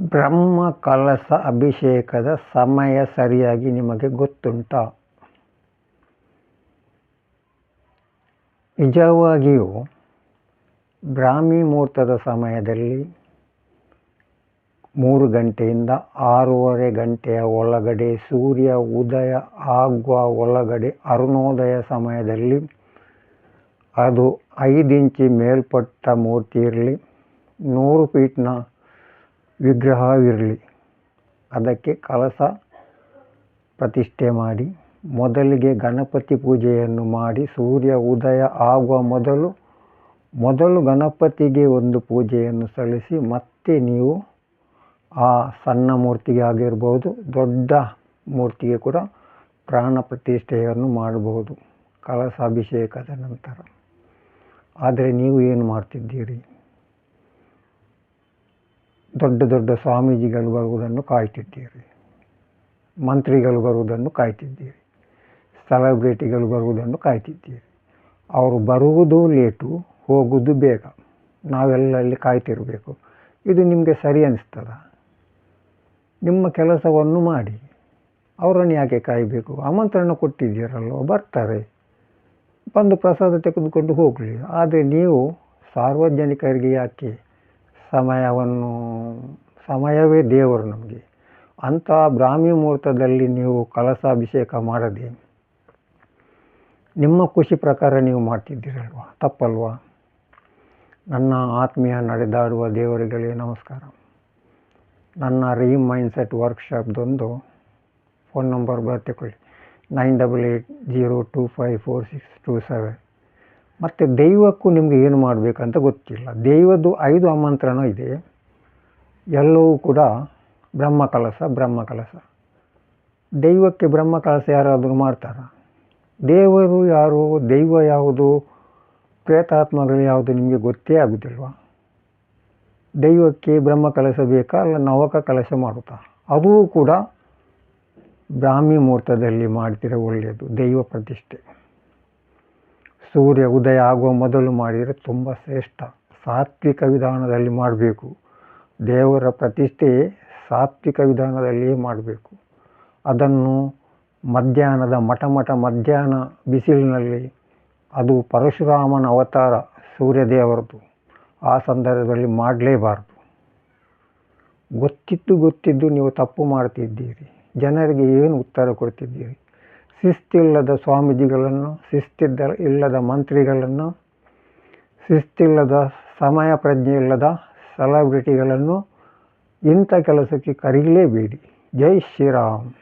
ಬ್ರಹ್ಮ ಕಲಶ ಅಭಿಷೇಕದ ಸಮಯ ಸರಿಯಾಗಿ ನಿಮಗೆ ಗೊತ್ತುಂಟಾ. ನಿಜವಾಗಿಯೂ ಬ್ರಾಹ್ಮಿ ಮುಹೂರ್ತದ ಸಮಯದಲ್ಲಿ ಮೂರು ಗಂಟೆಯಿಂದ ಆರೂವರೆ ಗಂಟೆಯ ಒಳಗಡೆ ಸೂರ್ಯ, ಉದಯ, ಆಗುವ ಒಳಗಡೆ ಅರುಣೋದಯ ಸಮಯದಲ್ಲಿ ಅದು ಐದು ಇಂಚಿ ಮೇಲ್ಪಟ್ಟ ಮೂರ್ತಿ ಇರಲಿ. ನೂರು ಫೀಟ್ನ ವಿಗ್ರಹವಿರಲಿ. ಅದಕ್ಕೆ ಕಳಸ ಪ್ರತಿಷ್ಠೆ ಮಾಡಿ, ಮೊದಲಿಗೆ ಗಣಪತಿ ಪೂಜೆಯನ್ನು ಮಾಡಿ, ಸೂರ್ಯ ಉದಯ ಆಗುವ ಮೊದಲು ಮೊದಲು ಗಣಪತಿಗೆ ಒಂದು ಪೂಜೆಯನ್ನು ಸಲ್ಲಿಸಿ, ಮತ್ತೆ ನೀವು ಆ ಸಣ್ಣ ಮೂರ್ತಿಗೆ ಆಗಿರ್ಬೋದು, ದೊಡ್ಡ ಮೂರ್ತಿಗೆ ಕೂಡ ಪ್ರಾಣ ಪ್ರತಿಷ್ಠೆಯನ್ನು ಮಾಡಬಹುದು ಕಳಸಾಭಿಷೇಕದ ನಂತರ. ಆದರೆ ನೀವು ಏನು ಮಾಡ್ತಿದ್ದೀರಿ? ದೊಡ್ಡ ದೊಡ್ಡ ಸ್ವಾಮೀಜಿಗಳು ಬರುವುದನ್ನು ಕಾಯ್ತಿದ್ದೀರಿ. ಮಂತ್ರಿಗಳು ಬರುವುದನ್ನು ಕಾಯ್ತಿದ್ದೀರಿ. ಸೆಲೆಬ್ರಿಟಿಗಳು ಬರುವುದನ್ನು ಕಾಯ್ತಿದ್ದೀರಿ. ಅವರು ಬರುವುದು ಲೇಟು, ಹೋಗುವುದು ಬೇಗ. ನಾವೆಲ್ಲ ಅಲ್ಲಿ ಕಾಯ್ತಿರಬೇಕು. ಇದು ನಿಮಗೆ ಸರಿ ಅನಿಸ್ತದ? ನಿಮ್ಮ ಕೆಲಸವನ್ನು ಮಾಡಿ. ಅವರನ್ನು ಯಾಕೆ ಕಾಯಬೇಕು? ಆಮಂತ್ರಣ ಕೊಟ್ಟಿದ್ದೀರಲ್ವ, ಬರ್ತಾರೆ. ಬಂದು ಪ್ರಸಾದ ತೆಗೆದುಕೊಂಡು ಹೋಗಲಿ. ಆದರೆ ನೀವು ಸಾರ್ವಜನಿಕರಿಗೆ ಯಾಕೆ ಸಮಯವನ್ನು ಸಮಯವೇ ದೇವರು ನಮಗೆ. ಅಂಥ ಬ್ರಾಹ್ಮಿ ಮುಹೂರ್ತದಲ್ಲಿ ನೀವು ಕಲಸಾಭಿಷೇಕ ಮಾಡದೆ ನಿಮ್ಮ ಖುಷಿ ಪ್ರಕಾರ ನೀವು ಮಾಡ್ತಿದ್ದೀರಲ್ವ? ತಪ್ಪಲ್ವಾ? ನನ್ನ ಆತ್ಮೀಯ ನಡೆದಾಡುವ ದೇವರುಗಳೇ, ನಮಸ್ಕಾರ. ನನ್ನ ರೀಮ್ ಮೈಂಡ್ಸೆಟ್ ವರ್ಕ್ಶಾಪ್ದೊಂದು phone number ಬರ್ತಿಕೊಳ್ಳಿ nine double eight zero two five four six two seven. ಮತ್ತು ದೈವಕ್ಕೂ ನಿಮಗೆ ಏನು ಮಾಡಬೇಕಂತ ಗೊತ್ತಿಲ್ಲ. ದೈವದ್ದು ಐದು ಆಮಂತ್ರಣ ಇದೆ. ಎಲ್ಲವೂ ಕೂಡ ಬ್ರಹ್ಮ ಕಲಸ ಬ್ರಹ್ಮ ಕಲಸ. ದೈವಕ್ಕೆ ಬ್ರಹ್ಮ ಕಲಸ ಯಾರಾದರೂ ಮಾಡ್ತಾರ? ದೇವರು ಯಾರು, ದೈವ ಯಾವುದು, ಪ್ರೇತಾತ್ಮಗಳು ಯಾವುದು ನಿಮಗೆ ಗೊತ್ತೇ ಆಗುತ್ತಿಲ್ವ ದೈವಕ್ಕೆ ಬ್ರಹ್ಮ ಕಲಶ ಬೇಕಾ ಅಲ್ಲ ನವಕ ಕಲಶ ಮಾಡುತ್ತಾ? ಅದೂ ಕೂಡ ಬ್ರಾಹ್ಮಿ ಮುಹೂರ್ತದಲ್ಲಿ ಮಾಡ್ತಿರೋ ಒಳ್ಳೆಯದು ದೈವ ಪ್ರತಿಷ್ಠೆ. ಸೂರ್ಯ ಉದಯ ಆಗುವ ಮೊದಲು ಮಾಡಿದರೆ ತುಂಬ ಶ್ರೇಷ್ಠ. ಸಾತ್ವಿಕ ವಿಧಾನದಲ್ಲಿ ಮಾಡಬೇಕು. ದೇವರ ಪ್ರತಿಷ್ಠೆ ಸಾತ್ವಿಕ ವಿಧಾನದಲ್ಲಿಯೇ ಮಾಡಬೇಕು. ಅದನ್ನು ಮಧ್ಯಾಹ್ನದ ಮಠ ಮಧ್ಯಾಹ್ನ ಬಿಸಿಲಿನಲ್ಲಿ, ಅದು ಪರಶುರಾಮನ ಅವತಾರ ಸೂರ್ಯದೇವರದು. ಆ ಸಂದರ್ಭದಲ್ಲಿ ಮಾಡಲೇಬಾರದು. ಗೊತ್ತಿದ್ದು ಗೊತ್ತಿದ್ದು ನೀವು ತಪ್ಪು ಮಾಡ್ತಿದ್ದೀರಿ. ಜನರಿಗೆ ಏನು ಉತ್ತರ ಕೊಡ್ತಿದ್ದೀರಿ? ಶಿಸ್ತಿಲ್ಲದ ಸ್ವಾಮೀಜಿಗಳನ್ನು, ಶಿಸ್ತಿದ್ದ ಇಲ್ಲದ ಮಂತ್ರಿಗಳನ್ನು, ಶಿಸ್ತಿಲ್ಲದ ಸಮಯ ಪ್ರಜ್ಞೆ ಇಲ್ಲದ ಸೆಲೆಬ್ರಿಟಿಗಳನ್ನು ಇಂಥ ಕೆಲಸಕ್ಕೆ ಕರೀಲೇಬೇಡಿ. ಜೈ ಶ್ರೀರಾಮ್.